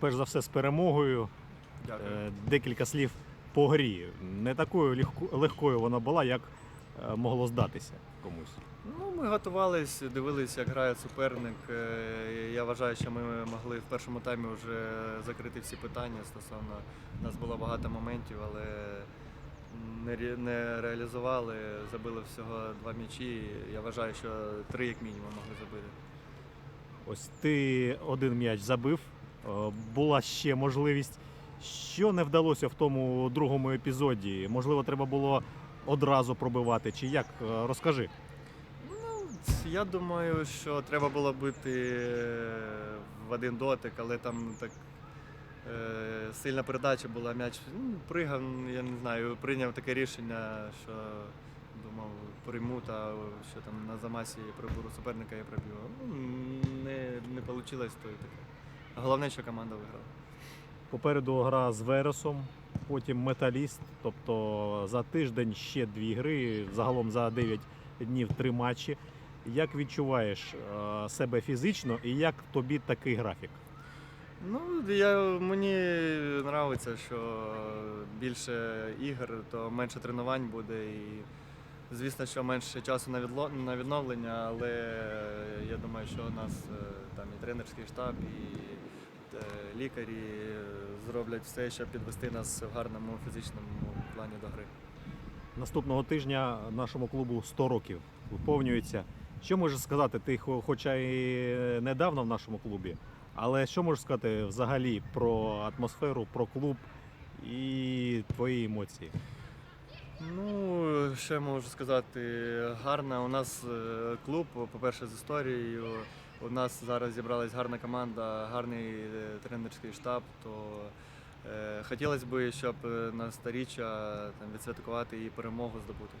перш за все з перемогою. Дякую. Е, Декілька слів по грі. Не такою легкою вона була, як е, могло здатися комусь. Ну, ми готувались, дивилися, як грає суперник. Е, Я вважаю, що ми могли в першому таймі вже закрити всі питання стосовно у нас було багато моментів, але не, не реалізували, забили всього два м'ячі. Я вважаю, що три як мінімум могли забити. Ось ти один м'яч забив, була ще можливість. Що не вдалося в тому другому епізоді? Можливо, треба було одразу пробивати, чи як? Е, Розкажи. Ну, я думаю, що треба було бити е, в один дотик, але там так е, сильна передача була, м'яч ну, пригав, я не знаю, прийняв таке рішення, що думав, прийму, та що там на замасі прибору суперника я проб'ю. Ну, не, не вийшло, то і таке. Головне, що команда виграла. Попереду гра з Вересом, потім металіст. Тобто за тиждень ще дві гри, загалом за 9 днів три матчі. Як відчуваєш е, себе фізично і як тобі такий графік? Ну, я, мені подобається, що більше ігор, то менше тренувань буде. І, звісно, що менше часу на, відло, на відновлення, але я думаю, що у нас е, там і тренерський штаб, і е, лікарі е, зроблять все, щоб підвести нас в гарному фізичному плані до гри. Наступного тижня нашому клубу 100 років виповнюється. Що можеш сказати? Ти хоча і недавно в нашому клубі, але що можеш сказати взагалі про атмосферу, про клуб і твої емоції? Ну, що можу сказати, гарна. У нас е, клуб, по-перше, з історією. У нас зараз зібралась гарна команда, гарний е, тренерський штаб. То е, хотілося б, щоб е, на старіччя відсвяткувати і перемогу здобути.